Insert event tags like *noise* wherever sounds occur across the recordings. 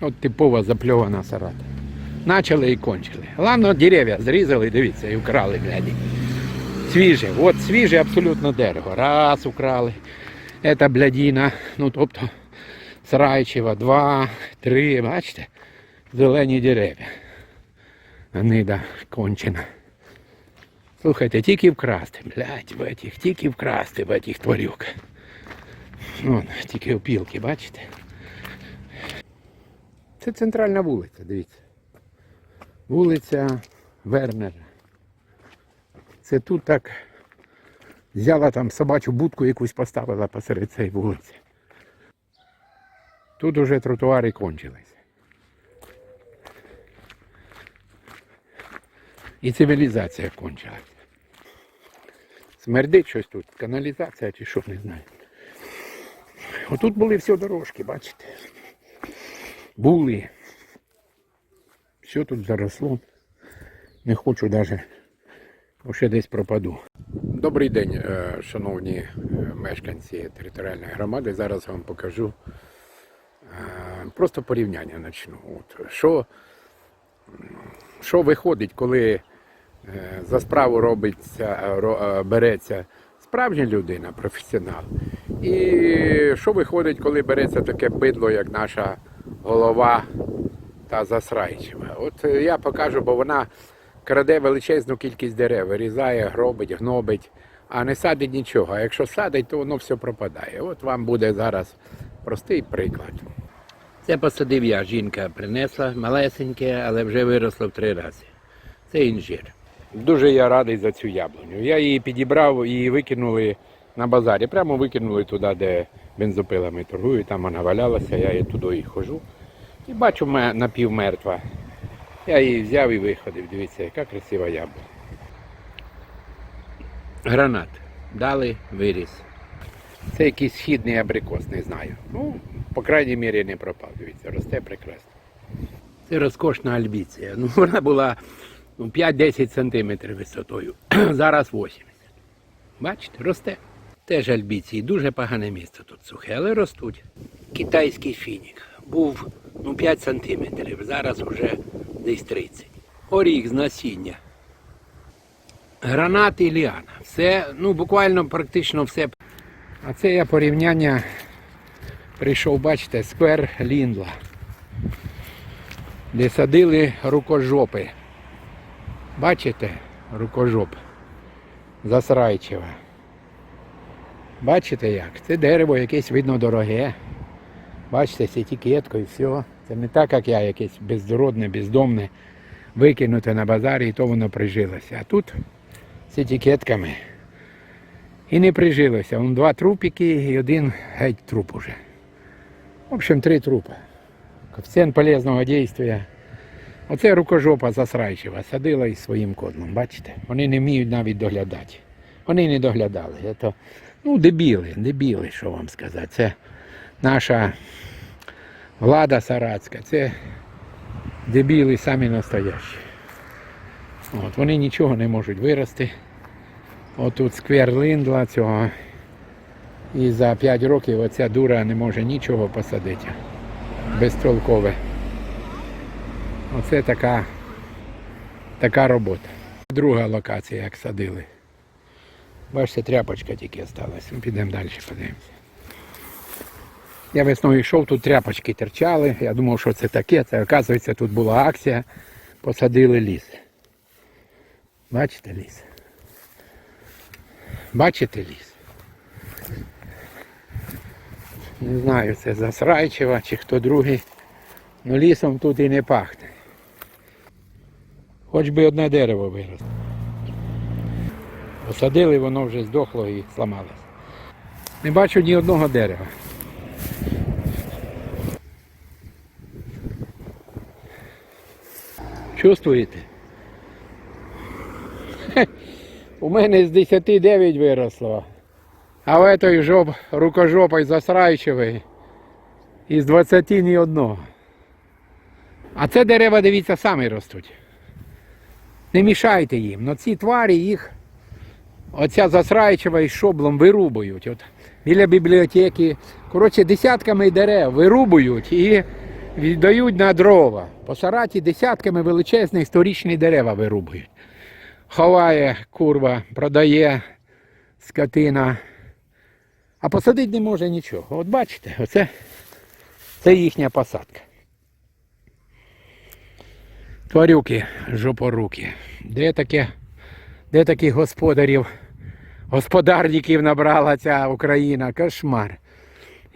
От типова запльована сарата. Начали і кончили. Ладно, дерев'я зрізали, дивіться, і вкрали, глянь. Свіже. От свіже абсолютно дерево. Раз украли. Це блядіна. Ну тобто Срайчева, два, три, бачите? Зелені дерев'я. Нида кончена. Слухайте, тільки вкрасти, блядь, в этих, тільки вкрасти в этих тварюк. Вон, тільки опілки, бачите? Це центральна вулиця, дивіться. Вулиця Вернера. Це тут так взяла там собачу будку якусь поставила посеред цієї вулиці. Тут уже тротуари кончились. І цивілізація кончилась. Смердить щось тут, каналізація чи що, не знаю. Отут були всі дорожки, бачите? Були. Все тут заросло. Не хочу навіть, ще десь пропаду. Добрий день, е, шановні е, мешканці територіальної громади. Зараз вам покажу е, просто порівняння начну. От, що, що виходить, коли за справу робиться, ро- береться справжня людина, професіонал. І що виходить, коли береться таке бидло, як наша голова та Засрайчева. От е, я покажу, бо вона краде величезну кількість дерев, вирізає, гробить, гнобить, а не садить нічого. А якщо садить, то воно все пропадає. От вам буде зараз простий приклад. Це посадив я, жінка принесла малесеньке, але вже виросло в три рази. Це інжир. Дуже я радий за цю яблуню. Я її підібрав і викинули на базарі. Прямо викинули туди, де бензопилами торгують, там вона валялася, я туди і хожу. І бачу, напівмертва. Я її взяв і виходив. Дивіться, яка красива яблуня. Гранат. Дали, виріс. Це якийсь східний абрикос, не знаю. Ну, по крайній мірі не пропав. Дивіться, росте прекрасно. Це розкошна альбіція. Ну, вона була ну, 5-10 сантиметрів висотою. *clears throat* Зараз 80. Бачите, росте. Теж альбіції. Дуже погане місце тут сухе, але ростуть. Китайський фінік. Був ну, 5 сантиметрів, зараз вже десь 30. Оріх з насіння. Гранат і ліана. Все, ну буквально практично все. А це я порівняння прийшов, бачите, сквер Ліндла, де садили рукожопи. Бачите, рукожоп Засрайчева. Бачите як? Це дерево якесь видно дороге. Бачите, з етикеткою, все. Це не так, як я, якесь бездородне, бездомне, викинуте на базарі, і то воно прижилося. А тут з етикетками. І не прижилося. Вон два трупики і один геть труп уже. В общем, три трупа. Коефіцієнт полезного дійства. Оце рукожопа засрайчива, садила із своїм кодлом, бачите? Вони не вміють навіть доглядати. Вони не доглядали. Це, ну, дебіли, дебіли, що вам сказати. Це наша влада саратська, це дебіли самі настоящі. От, вони нічого не можуть вирости. Отут сквер Линдла цього. І за 5 років оця дура не може нічого посадити. Безтолкове. Оце така, така робота. Друга локація, як садили. Бачите, тряпочка тільки залишилась. Ну, Підемо далі, подивимося. Я весною йшов, тут тряпочки терчали. Я думав, що це таке. Це, оказується, тут була акція. Посадили ліс. Бачите ліс? Бачите ліс? Не знаю, це Засрайчева чи хто другий. Ну лісом тут і не пахне. Хоч би одне дерево виросло. Посадили, воно вже здохло і зламалось. Не бачу ні одного дерева. Чувствуєте? У мене з 10 9 виросло. А в этой жоп, рукожопой засрайчевої із 20 ні одного. А це дерева, дивіться, самі ростуть. Не мішайте їм. Но ці тварі їх, оця засрайчева із шоблом вирубують. От біля бібліотеки. Коротше, десятками дерев вирубують і віддають на дрова. По Сараті десятками величезних сторічні дерева вирубують. Ховає курва, продає скотина. А посадити не може нічого. От бачите, оце це їхня посадка. Тварюки, жопоруки. Де таке, де таких господарів, господарників набрала ця Україна? Кошмар.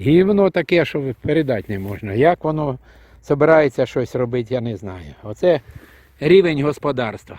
Гівно таке, що передати не можна. Як воно збирається щось робити, я не знаю. Оце рівень господарства.